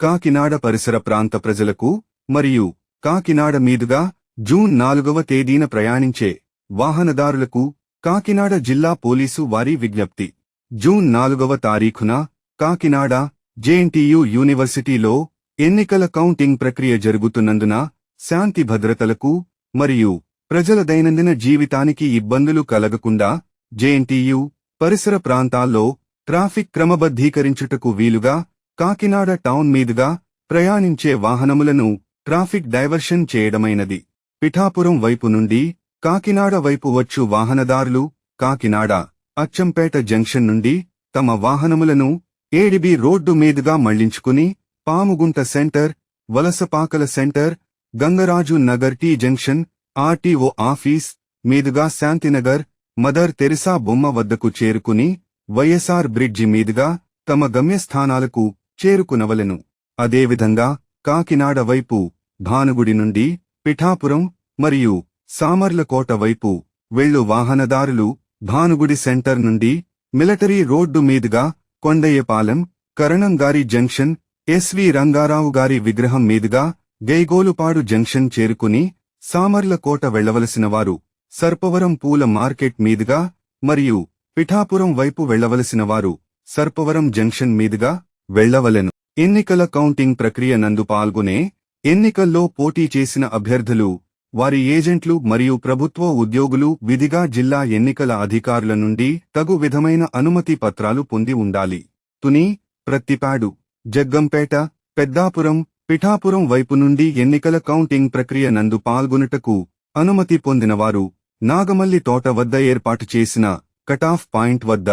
కాకినాడ పరిసర ప్రాంత ప్రజలకు మరియు కాకినాడ మీదుగా జూన్ నాలుగవ తేదీన ప్రయాణించే వాహనదారులకు కాకినాడ జిల్లా పోలీసు వారి విజ్ఞప్తి. జూన్ నాలుగవ తారీఖున కాకినాడ జేఎన్టీయు యూనివర్సిటీలో ఎన్నికల కౌంటింగ్ ప్రక్రియ జరుగుతున్నందున శాంతి భద్రతలకు మరియు ప్రజల దైనందిన జీవితానికి ఇబ్బందులు కలగకుండా జేఎన్టీయు పరిసర ప్రాంతాల్లో ట్రాఫిక్ క్రమబద్ధీకరించుటకు వీలుగా కాకినాడ టౌన్ మీదుగా ప్రయాణించే వాహనములను ట్రాఫిక్ డైవర్షన్ చేయడమైనది. పిఠాపురం వైపు నుండి కాకినాడ వైపు వచ్చు వాహనదారులు కాకినాడ అచ్చంపేట జంక్షన్ నుండి తమ వాహనములను ఏడిబి రోడ్డు మీదుగా మళ్ళించుకుని Pamugunta center Valasapakala center Gangaraju Nagar T junction RTO office మీదుగా శాంతినగర్ మదర్ తెరిసా బొమ్మ వద్దకు చేరుకుని వైఎస్ఆర్ బ్రిడ్జి మీదుగా తమ గమ్యస్థానాలకు చేరుకునవలెను. అదేవిధంగా కాకినాడ వైపు భానుగుడి నుండి పిఠాపురం మరియు సామర్లకోట వైపు వెళ్ళు వాహనదారులు భానుగుడి సెంటర్ నుండి మిలిటరీ రోడ్డు మీదుగా కొండయ్యపాలెం కరణంగారి జంక్షన్ ఎస్వి రంగారావు గారి విగ్రహం మీదుగా గైగోలుపాడు జంక్షన్ చేరుకుని సామర్లకోట వెళ్ళవలసిన వారు సర్పవరం పూల మార్కెట్ మీదుగా మరియు పిఠాపురం వైపు వెళ్ళవలసిన వారు సర్పవరం జంక్షన్ మీదుగా వెళ్ళవలెను ఎన్నికల కౌంటింగ్ ప్రక్రియ నందు పాల్గొనే ఎన్నికల్లో పోటీ చేసిన అభ్యర్థులు వారి ఏజెంట్లు మరియు ప్రభుత్వ ఉద్యోగులు విధిగా జిల్లా ఎన్నికల అధికారుల నుండి తగు విధమైన అనుమతి పత్రాలు పొంది ఉండాలి. తుని ప్రత్తిపాడు జగ్గంపేట పెద్దాపురం పిఠాపురం వైపు నుండి ఎన్నికల కౌంటింగ్ ప్రక్రియ నందు పాల్గొనుటకు అనుమతి పొందినవారు నాగమల్లి తోట వద్ద ఏర్పాటు చేసిన కటాఫ్ పాయింట్ వద్ద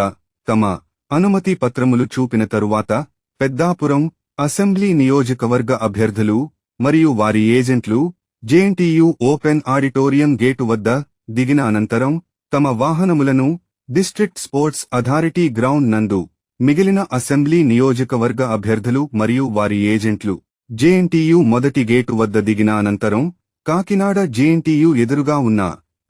తమ అనుమతి పత్రములు చూపిన తరువాత పెద్దాపురం అసెంబ్లీ నియోజకవర్గ అభ్యర్థులు మరియు వారి ఏజెంట్లు జేఎన్టీయు ఓపెన్ ఆడిటోరియం గేటు వద్ద దిగిన అనంతరం తమ వాహనములను డిస్ట్రిక్ట్ స్పోర్ట్స్ అథారిటీ గ్రౌండ్ నందు మిగిలిన అసెంబ్లీ నియోజకవర్గ అభ్యర్థులు మరియు వారి ఏజెంట్లు జేఎన్టీయు మొదటి గేటు వద్ద దిగిన అనంతరం కాకినాడ జేఎన్టీయు ఎదురుగా ఉన్న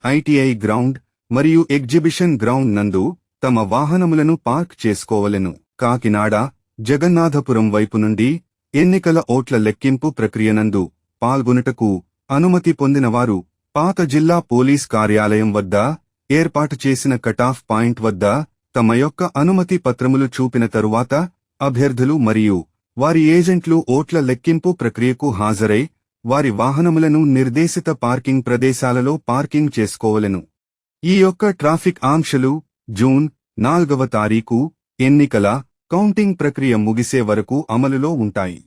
ఐటీఐ గ్రౌండ్ మరియు ఎగ్జిబిషన్ గ్రౌండ్ నందు తమ వాహనములను పార్క్ చేసుకోవలెను. కాకినాడ జగన్నాథపురం వైపు నుండి ఎన్నికల ఓట్ల లెక్కింపు ప్రక్రియనందు పాల్గొనుటకు అనుమతి పొందినవారు పాత జిల్లా పోలీస్ కార్యాలయం వద్ద ఏర్పాటు చేసిన కటాఫ్ పాయింట్ వద్ద తమ యొక్క అనుమతి పత్రములు చూపిన తరువాత అభ్యర్థులు మరియు వారి ఏజెంట్లు ఓట్ల లెక్కింపు ప్రక్రియకు హాజరై వారి వాహనములను నిర్దేశిత పార్కింగ్ ప్రదేశాలలో పార్కింగ్ చేసుకోవలెను. ఈ యొక్క ట్రాఫిక్ ఆంక్షలు జూన్ నాల్గవ తారీఖు ఎన్నికల కౌంటింగ్ ప్రక్రియ ముగిసే వరకు అమలులో ఉంటాయి.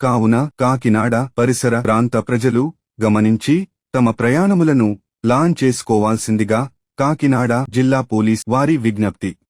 కావున కాకినాడ పరిసర ప్రాంత ప్రజలు గమనించి తమ ప్రయాణములను ప్లాన్ చేసుకోవాల్సిందిగా కాకినాడ జిల్లా పోలీస్ వారి విజ్ఞప్తి.